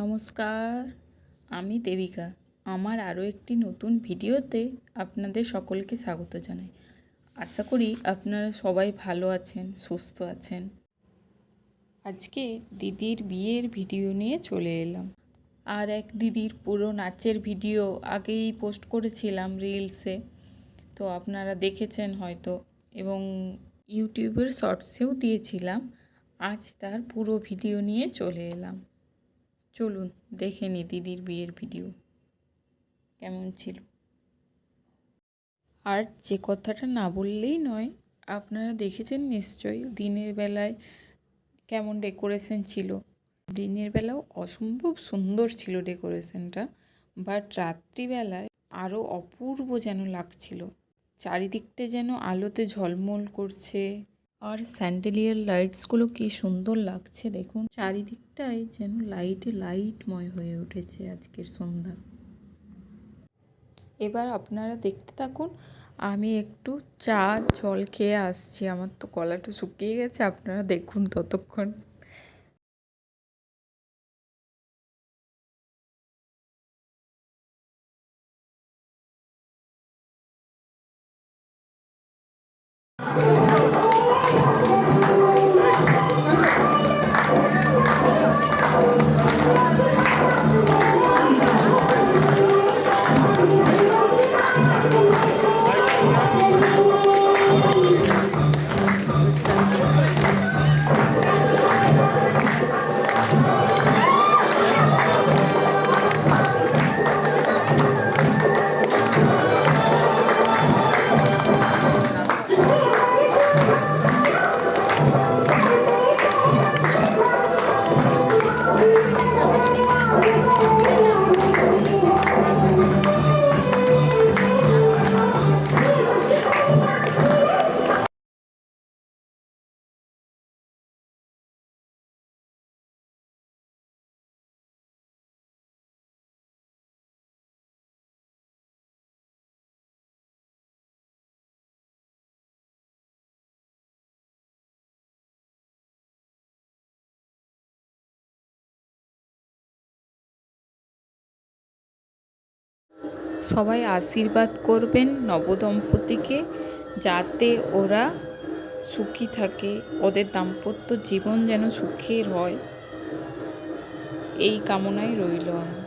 নমস্কার, আমি দেবিকা। আমার আরও একটি নতুন ভিডিওতে আপনাদের সকলকে স্বাগত জানাই। আশা করি আপনারা সবাই ভালো আছেন, সুস্থ আছেন। আজকে দিদির বিয়ের ভিডিও নিয়ে চলে এলাম। আর এক দিদির পুরো নাচের ভিডিও আগেই পোস্ট করেছিলাম রিলসে। তো আপনারা দেখেছেন হয়তো এবং ইউটিউবের শর্টসেও দিয়েছিলাম। আজ তার পুরো ভিডিও নিয়ে চলে এলাম। চলুন দেখে নি দিদির বিয়ের ভিডিও। কেমন ছিল? আর যে কথাটা না বললেই নয়, আপনারা দেখেছেন নিশ্চয়ই দিনের বেলায় কেমন ডেকোরেশন ছিল। দিনের বেলাও অসম্ভব সুন্দর ছিল ডেকোরেশনটা, বাট রাত্রিবেলায় আরও অপূর্ব যেন লাগছিল। চারিদিকটা যেন আলোতে ঝলমল করছে আর স্যান্ডেলিয়ার লাইটসগুলো কি সুন্দর লাগছে দেখুন। চারিদিকটাই যেন লাইটে লাইটময় হয়ে উঠেছে আজকের সন্ধ্যা। এবার আপনারা দেখতে থাকুন, আমি একটু চা, জল খেয়ে আসছি। আমার তো কলাটা শুকিয়ে গেছে, আপনারা দেখুন ততক্ষণ। সবাই আশীর্বাদ করবেন নবদম্পতিকে যাতে ওরা সুখী থাকে, ওদের দাম্পত্য জীবন যেন সুখের হয়। এই কামনাই রইল আমার।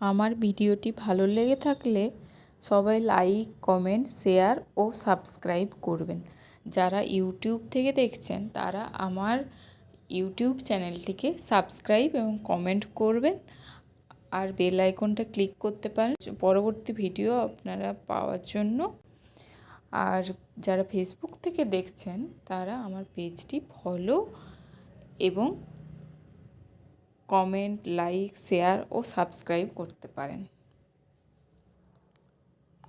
আমার ভিডিওটি ভালো লেগে থাকলে সবাই লাইক, কমেন্ট, শেয়ার ও সাবস্ক্রাইব করবেন। যারা ইউটিউব থেকে দেখছেন, তারা আমার ইউটিউব চ্যানেলটিকে সাবস্ক্রাইব এবং কমেন্ট করবেন আর বেল আইকনটা ক্লিক করতে পারেন। পরবর্তী ভিডিও আপনারা পাওয়ার জন্য। আর যারা ফেসবুক থেকে দেখছেন, তারা আমার পেজটি ফলো এবং কমেন্ট, লাইক, শেয়ার ও সাবস্ক্রাইব করতে পারেন।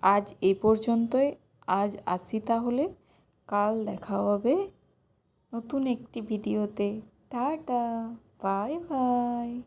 আজ এই পর্যন্তই। আজ আসি তাহলে। কাল দেখা হবে নতুন একটি ভিডিওতে। টাটা। Bye bye.